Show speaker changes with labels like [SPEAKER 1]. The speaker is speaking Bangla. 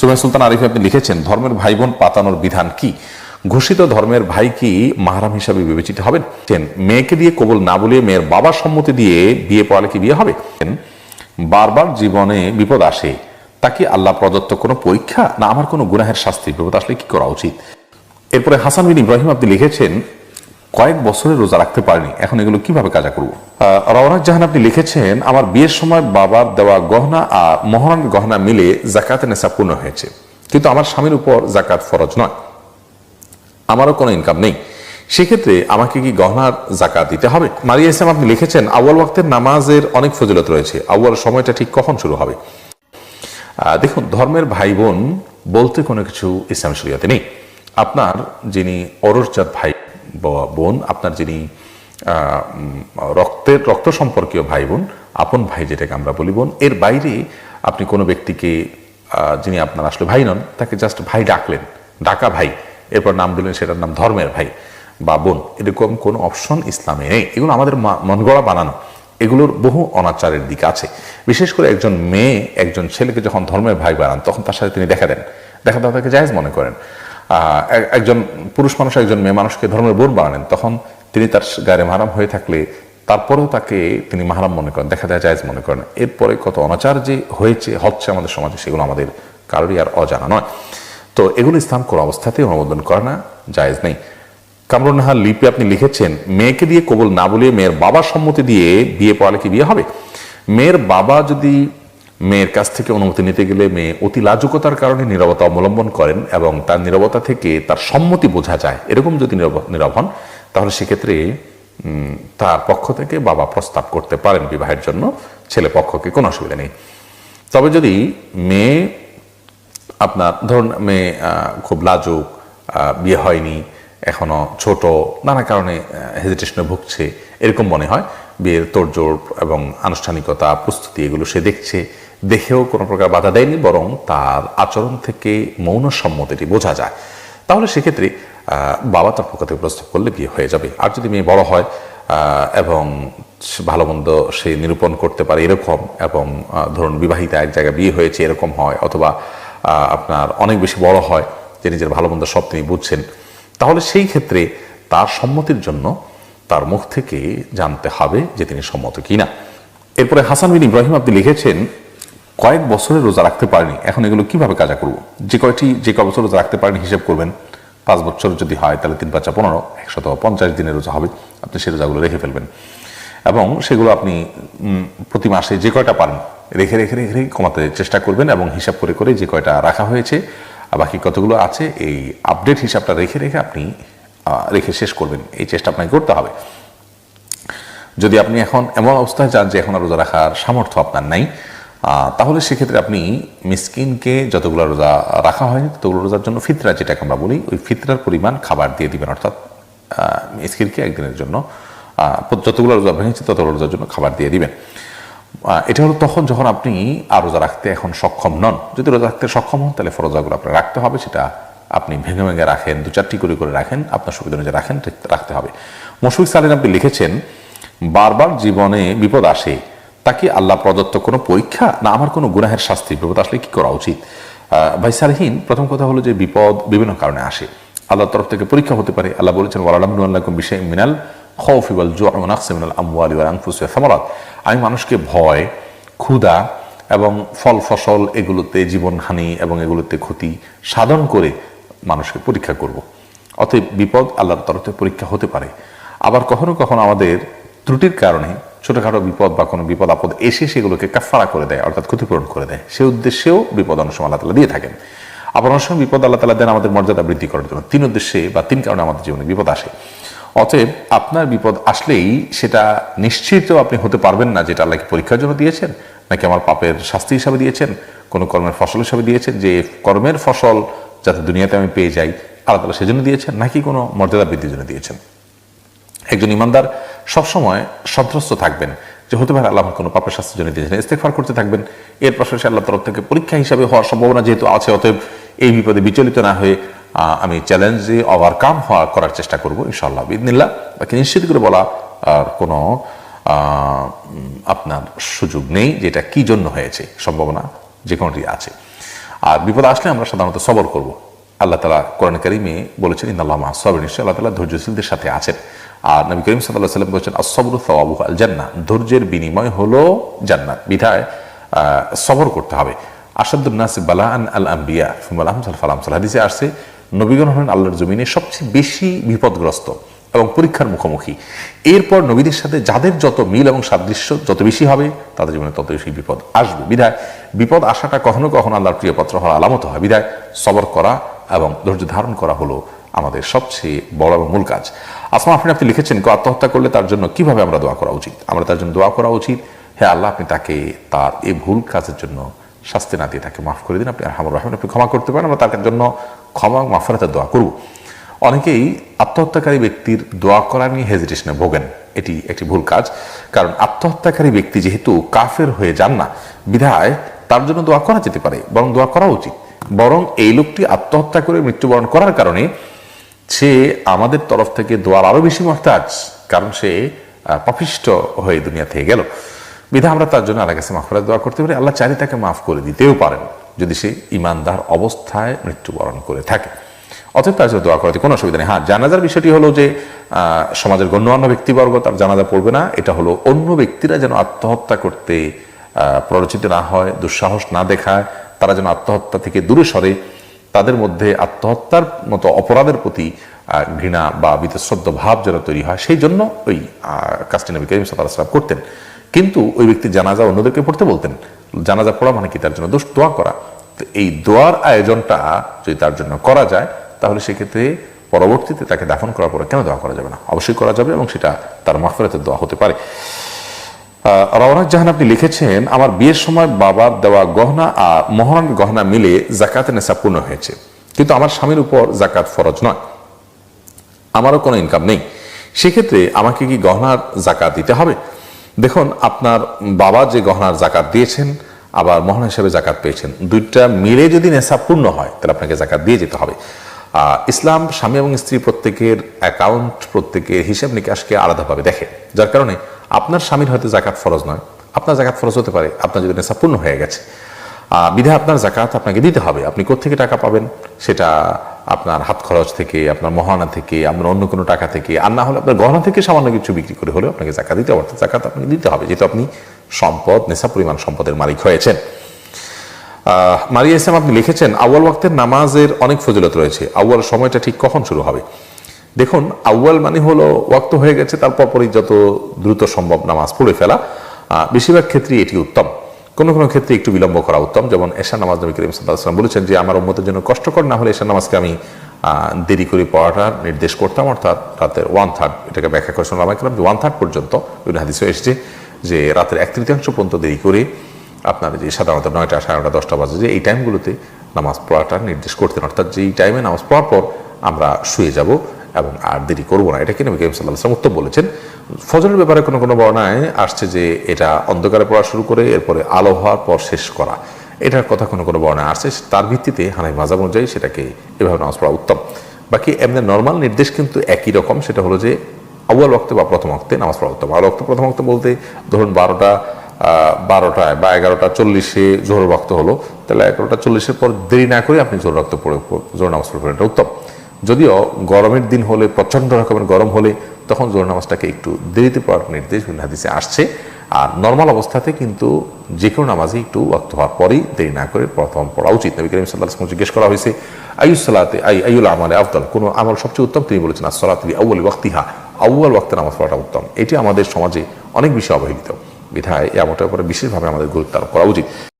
[SPEAKER 1] সুবাই সুলতান আরিফ আপনি লিখেছেন, ধর্মের ভাই বোন পাতানোর বিধান কি? ঘোষিত ধর্মের ভাই কি মাহারাম হিসাবে বিবেচিত হবেন? মেয়েকে দিয়ে কবল না বলিয়ে মেয়ের বাবার সম্মতি দিয়ে বিয়ে পড়ালে কি বিয়ে হবে? বারবার জীবনে বিপদ আসে। তা কি আল্লাহ প্রদত্ত কোনো পরীক্ষা? না, আমার কোনো গুনাহের শাস্তি? বিপদ আসলে কি করা উচিত? এরপরে হাসান বিন ইব্রাহিম আপনি লিখেছেন কয়েক বছরের রোজা রাখতে পারিনি। এখন এগুলো কীভাবে কাজা করব? রওনাক জাহান আপনি লিখেছেন, আমার বিয়ের সময় বাবার দেওয়া গহনা আর মহারান গহনা মিলে জাকাতে নেশা পূর্ণ হয়েছে। কিন্তু আমার স্বামীর উপর জাকাত ফরজ নয়। আমারও কোনো ইনকাম নেই। সেক্ষেত্রে আমাকে কি গহনার জাকাত দিতে হবে? মারিয়া ইসলাম, আপনি লিখেছেন, আউয়াল ওয়াক্তের নামাজের অনেক ফজিলত রয়েছে। আউয়াল সময়টা ঠিক কখন শুরু হবে? দেখুন, ধর্মের ভাই বোন বলতে কোনো কিছু ইসলাম শরিয়াতে নেই। আপনার যিনি অরসজাত ভাই বোন, আপনার যিনি রক্তের, রক্ত সম্পর্কীয় ভাই বোন, আপন ভাই যেটাকে আমরা বলি বোন, এর বাইরে আপনি কোনো ব্যক্তিকে যিনি আপনার আসলে ভাই নন, তাকে জাস্ট ভাই ডাকলেন, ডাকা ভাই, এরপর নাম দিলেন সেটার নাম ধর্মের ভাই বা বোন, এরকম কোনো অপশন ইসলামে নেই। এগুলো আমাদের মনগড়া বানানো, এগুলোর বহু অনাচারের দিক আছে। বিশেষ করে একজন মেয়ে, একজন ছেলেকে যখন ধর্মের ভাই বানান, তখন তার সাথে তিনি দেখা দেন। দেখা দেওয়া তাকে জায়েজ মনে করেন। একজন পুরুষ মানুষ, একজন মেয়ে মানুষকে ধর্মের বোন বানালেন, তখন তিনি তার গায়ে মাহারাম হয়ে থাকলে তারপরেও তাকে তিনি মাহারাম মনে করেন, দেখা দেয় জায়েজ মনে করেন। এরপরে কত অনাচার যে হয়েছে, হচ্ছে আমাদের সমাজে, সেগুলো আমাদের কারোরই আর অজানা নয়। তো এগুলো ইসলাম কোনো অবস্থাতেই অনুমোদন করে না, জায়েজ নেই। কামরুন্নাহার লিপি আপনি লিখেছেন, মেয়েকে দিয়ে কবুল না বলিয়ে মেয়ের বাবার সম্মতি দিয়ে বিয়ে পড়ালে কি বিয়ে হবে? মেয়ের বাবা যদি মেয়ের কাছ থেকে অনুমতি নিতে গেলে মেয়ে অতি লাজুকতার কারণে নীরবতা অবলম্বন করেন এবং তার নীরবতা থেকে তার সম্মতি বোঝা যায়। এরকম যদি নীরব- হন, তাহলে সেক্ষেত্রে তার পক্ষ থেকে বাবা প্রস্তাব করতে পারেন বিবাহের জন্য। ছেলে পক্ষকে কোনো অসুবিধা নেই। তবে যদি মেয়ে আপনার, ধরুন মেয়ে খুব লাজুক বিয়ে হয়নি, এখনও ছোট, নানা কারণে হেজিটেশনে ভুগছে, এরকম মনে হয়, বিয়ের তোড়জোড় এবং আনুষ্ঠানিকতা, প্রস্তুতি, এগুলো সে দেখছে দেখেও কোনো প্রকার বাধা দেয়নি, বরং তার আচরণ থেকে মৌন সম্মতিটি বোঝা যায়। তাহলে সেক্ষেত্রে বাবা তার পক্ষ থেকে প্রস্তাব করলে বিয়ে হয়ে যাবে। আর যদি মেয়ে বড় হয় এবং ভালো মন্দ সে নিরূপণ করতে পারে এরকম, এবং ধরুন বিবাহিতা এক জায়গায় বিয়ে হয়েছে এরকম হয়, অথবা আপনার অনেক বেশি বড় হয়, যে নিজের ভালো মন্দ সব তিনি বুঝছেন, তাহলে সেই ক্ষেত্রে তার সম্মতির জন্য তার মুখ থেকে জানতে হবে যে তিনি সম্মত কিনা। এরপরে হাসান বিন ইব্রাহিম আপনি লিখেছেন কয়েক বছরের রোজা রাখতে পারেনি। এখন এগুলো কীভাবে কাজা করব? যে কয়টি, যে কয় বছর রোজা রাখতে পারেনি হিসেব করবেন। পাঁচ বছর যদি হয়, তাহলে তিন, পাঁচা পনেরো, একশত পঞ্চাশ দিনের রোজা হবে। আপনি সেই রোজাগুলো রেখে ফেলবেন। এবং সেগুলো আপনি প্রতি মাসে যে কয়টা পারেন, রেখে রেখে রেখে রেখে কমাতে চেষ্টা করবেন এবং হিসাব করে করে যে কয়টা রাখা হয়েছে আর বাকি কতগুলো আছে, এই আপডেট হিসাবটা রেখে রেখে আপনি রেখে শেষ করবেন। এই চেষ্টা আপনাকে করতে হবে। যদি আপনি এখন এমন অবস্থায় যান যে এখন আর রোজা রাখার সামর্থ্য আপনার নাই তাহলে সেক্ষেত্রে আপনি মিসকিনকে যতগুলো রোজা রাখা হয়নি, ততগুলো রোজার জন্য ফিতরা যেটাকে আমরা বলি, ওই ফিতরার পরিমাণ খাবার দিয়ে দিবেন। অর্থাৎ মিসকিনকে একদিনের জন্য যতগুলো রোজা ভেঙেছে ততগুলো রোজার জন্য খাবার দিয়ে দিবেন। এটা হলো তখন যখন আপনি আর রোজা রাখতে এখন সক্ষম নন। যদি রোজা রাখতে সক্ষম হন, তাহলে ফরোজাগুলো আপনার রাখতে হবে, সেটা আপনি ভেঙে ভেঙে রাখেন, দু চারটি করে করে রাখেন, আপনার সুবিধা অনুযায়ী রাখেন রাখতে হবে। মশুক সালিন আপনি লিখেছেন, বারবার জীবনে বিপদ আসে তা কি আল্লাহ প্রদত্ত কোনো পরীক্ষা? না, আমার কোনো গুনাহের শাস্তি? বিপদ আসলে কি করা উচিত? ভাই সালহীন, প্রথম কথা হলো যে বিপদ বিভিন্ন কারণে আসে। আল্লাহর তরফ থেকে পরীক্ষা হতে পারে। আল্লাহ বলেছেন, ওয়ালালাম বিষয় মিনাল খৌফি ওয়াল জুআ ওয়া নাকসি মিনাল আমওয়ালি ওয়াল আনফুসি আমি মানুষকে ভয়, ক্ষুধা এবং ফল ফসল এগুলোতে জীবনহানি এবং এগুলোতে ক্ষতি সাধন করে মানুষকে পরীক্ষা করব। অতএব বিপদ আল্লাহর তরফ পরীক্ষা হতে পারে। আবার কখনো কখনো আমাদের ত্রুটির কারণে ছোটখাটো বিপদ বা কোনো বিপদ আপদ এসে সেগুলোকে কাফারা করে দেয়, অর্থাৎ ক্ষতিপূরণ করে দেয়। সে উদ্দেশ্যেও বিপদ অনেক সময় আল্লাহ তালা দিয়ে থাকেন। আবার অনেক সময় বিপদ আল্লাহ তালা দেন আমাদের মর্যাদা বৃদ্ধি করার জন্য। তিন উদ্দেশ্যে বা তিন কারণে আমাদের জীবনে বিপদ আসে। অতএব আপনার বিপদ আসলেই সেটা নিশ্চিত আপনি হতে পারবেন না যেটা আল্লাহকে পরীক্ষার জন্য দিয়েছেন, নাকি আমার পাপের শাস্তি হিসাবে দিয়েছেন, কোনো কর্মের ফসল হিসাবে দিয়েছেন, যে কর্মের ফসল যাতে দুনিয়াতে আমি পেয়ে যাই, আল্লাহ তালা সেজন্য দিয়েছেন, নাকি কোনো মর্যাদা বৃদ্ধির জন্য দিয়েছেন। একজন ইমানদার সবসময় সন্ত্রস্ত থাকবেন যে হতে পারে আল্লাহ কোনো পাপের শাস্তির জন্য দিয়েছেন ইস্তেকফার করতে থাকবেন। এর পাশাপাশি আল্লাহ তরফ থেকে পরীক্ষা হিসাবে হওয়ার সম্ভাবনা যেহেতু আছে, অতএব এই বিপদে বিচলিত না হয়ে আমি চ্যালেঞ্জে ওভারকাম হওয়া করার চেষ্টা করব, ইনশাআল্লাহ বিদিনিল্লাহ বাকি নিশ্চিত করে বলা আর কোনো আপনার সুযোগ নেই যে এটা কি জন্য হয়েছে, সম্ভাবনা যে কোনোটি আছে। আর বিপদ আসলে আমরা সাধারণত সবর করব। আল্লাহ তালা কোরআন করিমে বলেছেন ইন্দাল্লাহ সবর নিশ্চয় আল্লাহ তালা ধৈর্যশীলদের সাথে আছেন। আর নবী করিম সাল্লাহ সাল্লাম বলছেন আসবর সবাবু আল জান্না ধৈর্যের বিনিময় হলো জান্নাত। বিধায় সবর করতে হবে। আসাদুন্নাস বালাআন আল আম্বিয়া ফুমাল আহমসাল ফালামসাল হাদিসে আসছে, নবীগণ হলেন আল্লাহর জমিনে সবচেয়ে বেশি বিপদগ্রস্ত এবং পরীক্ষার মুখোমুখি। এরপর নবীদের সাথে যাদের যত মিল এবং সাদৃশ্য যত বেশি হবে, তাদের জীবনে তত বেশি বিপদ আসবে। বিধায়, বিপদ আসাটা কখনো কখনো আল্লাহর প্রিয়পত্র হওয়ার আলামত হয়। বিধায়, সবর করা এবং ধৈর্য ধারণ করা হলো আমাদের সবচেয়ে বড় এবং মূল কাজ। আসমা আপনি আপনি লিখেছেন, কেউ আত্মহত্যা করলে তার জন্য কীভাবে আমরা দোয়া করা উচিত? আমরা তার জন্য দোয়া করা উচিত। হ্যাঁ আল্লাহ, আপনি তাকে তার এই ভুল কাজের জন্য শাস্তি না দিয়ে তাকে মাফ করে দিন। আপনি হামুর রহমান, আপনি ক্ষমা করতে পারেন। আমরা তার জন্য ক্ষমা মাফারাতের দোয়া করব। অনেকেই আত্মহত্যাকারী ব্যক্তির দোয়া করা নিয়ে হেজিটেশনে ভোগেন। এটি একটি ভুল কাজ। কারণ আত্মহত্যাকারী ব্যক্তি যেহেতু কাফের হয়ে যান না, বিধায় তার জন্য দোয়া করা যেতে পারে, বরং দোয়া করা উচিত। বরং এই লোকটি আত্মহত্যা করে মৃত্যুবরণ করার কারণে সে আমাদের তরফ থেকে দোয়ার আরও বেশি মহতাজ, কারণ সে পাপিষ্ট হয়ে দুনিয়া থেকে গেল। বিধা, আমরা তার জন্য আল্লাহ কাছে করে দোয়া করতে পারি। আল্লাহ চাইলে তাকে মাফ করে দিতেও পারেন, যদি সে ইমানদার অবস্থায় মৃত্যুবরণ করে থাকে। অতএব তার জন্য দোয়া করাতে কোনো অসুবিধা নেই। হ্যাঁ জানাজার বিষয়টি হলো যে সমাজের গণ্যমান্য ব্যক্তিবর্গ তার জানাজা পড়বে না। এটা হলো অন্য ব্যক্তিরা যেন আত্মহত্যা করতে প্ররোচিত না হয়, দুঃসাহস না দেখায়, তারা যেন আত্মহত্যা থেকে দূরে সরে। তাদের মধ্যে আত্মহত্যার মতো অপরাধের প্রতি ঘৃণা বা বিতশ্রদ্ধ ভাব যেন তৈরি হয়, সেই জন্য ওই কাজটি নবী করিম সাল্লাহ করতেন। কিন্তু ওই ব্যক্তি জানাজা অন্যদেরকে পড়তে বলতেন। জানাজা পড়া মানে কি? তার জন্য দোষ দোয়া করা। তো এই দোয়ার আয়োজনটা যদি তার জন্য করা যায়, তাহলে সেক্ষেত্রে পরবর্তীতে তাকে দাফন করার পরে কেন দোয়া করা যাবে না? অবশ্যই করা যাবে এবং সেটা তার মাফরাতের দোয়া হতে পারে। রওনাক জাহান আপনি লিখেছেন, আমার বিয়ের সময় বাবার দেওয়া গহনা আর মহারণের গহনা মিলে জাকাতে নেশা পূর্ণ হয়েছে। কিন্তু আমার স্বামীর উপর জাকাত ফরজ নয়। আমারও কোনো ইনকাম নেই। সেক্ষেত্রে আমাকে কি গহনার জাকাত দিতে হবে? দেখুন, আপনার বাবা যে গহনার জাকাত দিয়েছেন, আবার মহান হিসেবে জাকাত পেয়েছেন। দুইটা মিলে যদি নেশা পূর্ণ হয়, তাহলে আপনাকে জাকাত দিয়ে যেতে হবে। ইসলাম স্বামী এবং স্ত্রী প্রত্যেকের অ্যাকাউন্ট প্রত্যেকের হিসাব নিকাশকে আলাদাভাবে দেখে। যার কারণে আপনার স্বামীর হয়তো জাকাত ফরজ নয়। আপনার জাকাত ফরজ হতে পারে, আপনার যদি নেশা পূর্ণ হয়ে গেছে। বিধায় আপনার জাকাত আপনাকে দিতে হবে। আপনি কোত্থেকে টাকা পাবেন? সেটা আপনার হাত খরচ থেকে, আপনার মহানা থেকে, আপনার অন্য কোনো টাকা থেকে। আর না হলে আপনার গহনা থেকে সামান্য কিছু বিক্রি করে হলেও আপনাকে জাকাত দিতে হবে। অর্থাৎ জাকাত আপনাকে দিতে হবে। যেহেতু আপনি সম্পদ, নেশা পরিমাণ সম্পদের মালিক হয়েছেন। মারিয়া ইসলাম আপনি লিখেছেন, আউয়াল ওয়াক্তের নামাজের অনেক ফজিলত রয়েছে। আউয়াল সময়টা ঠিক কখন শুরু হবে? দেখুন, আউয়াল মানে হলো ওয়াক্ত হয়ে গেছে, তারপর পরই যত দ্রুত সম্ভব নামাজ পড়ে ফেলা। বেশিরভাগ ক্ষেত্রে এটি উত্তম। কোনো কোনো ক্ষেত্রে একটু বিলম্ব করা উত্তম। যেমন এশা নামাজ নবী করিম সাল্লাম বলেছেন যে, আমার উম্মতের জন্য কষ্টকর না হলে এশা নামাজকে আমি দেরি করে পড়াটার নির্দেশ করতাম। অর্থাৎ রাতের ওয়ান থার্ড এটাকে ব্যাখ্যা করে শুনলাম আমাকে ওয়ান থার্ড পর্যন্ত বিভিন্ন হাদিসে এসেছে যে, রাতের এক তৃতীয়াংশ পর্যন্ত দেরি করে আপনার যে সাধারণত নয়টা, সাড়ে নটা দশটা বাজে যে, এই টাইমগুলোতে নামাজ পড়াটা নির্দেশ করতেন। অর্থাৎ যেই টাইমে নামাজ পড়ার পর আমরা শুয়ে যাব এবং আর দেরি করব না। এটা কি নবী করিম সাল্লাহ সাল্লাম উত্তম বলেছেন। ফজরের ব্যাপারে কোনো কোনো বর্ণায় আসছে যে এটা অন্ধকারে পড়া শুরু করে এরপরে আলো হওয়ার পর শেষ করা। এটার কথা কোনো কোনো বর্ণায় আসছে। তার ভিত্তিতে হানাই মাজাব অনুযায়ী সেটাকে এভাবে নামাজ পড়া উত্তম। বাকি এমনি নর্মাল নির্দেশ কিন্তু একই রকম। সেটা হলো যে আউয়াল ওয়াক্তে বা প্রথম অক্তে নামাজ পড়া উত্তম। আউয়াল ওয়াক্তে, প্রথম অক্তে বলতে ধরুন বারোটা বারোটায় বা এগারোটা চল্লিশে জোহর রক্ত হলো। তাহলে এগারোটা চল্লিশের পর দেরি না করে আপনি জোর রক্ত পড়ে জোর নামাজ পড়বেন এটা উত্তম। যদিও গরমের দিন হলে প্রচণ্ড রকমের গরম হলে, তখন জোর নামাজটাকে একটু দেরিতে পড়ার নির্দেশ হাদিসে আসছে। আর নর্মাল অবস্থাতে কিন্তু যে কোনো নামাজে একটু ওয়াক্ত হওয়ার পরেই দেরি না করে প্রথম পড়া উচিত। নবী করিম সাল্লাহ জিজ্ঞেস করা হয়েছে আয়ুসালাতে আই আইউল আমালে আফদল? কোনো আমল সবচেয়ে উত্তম তিনি বলেছেন আসলাতলি আউ্ল ওয়াক্তিহা। আউ্য়াল ওয়াক্তে নামাজ পড়াটা উত্তম। এটি আমাদের সমাজে অনেক বেশি অবহেলিত। বিধায় এই আমলটার উপরে বিশেষভাবে আমাদের গুরুত্ব আরোপ করা উচিত।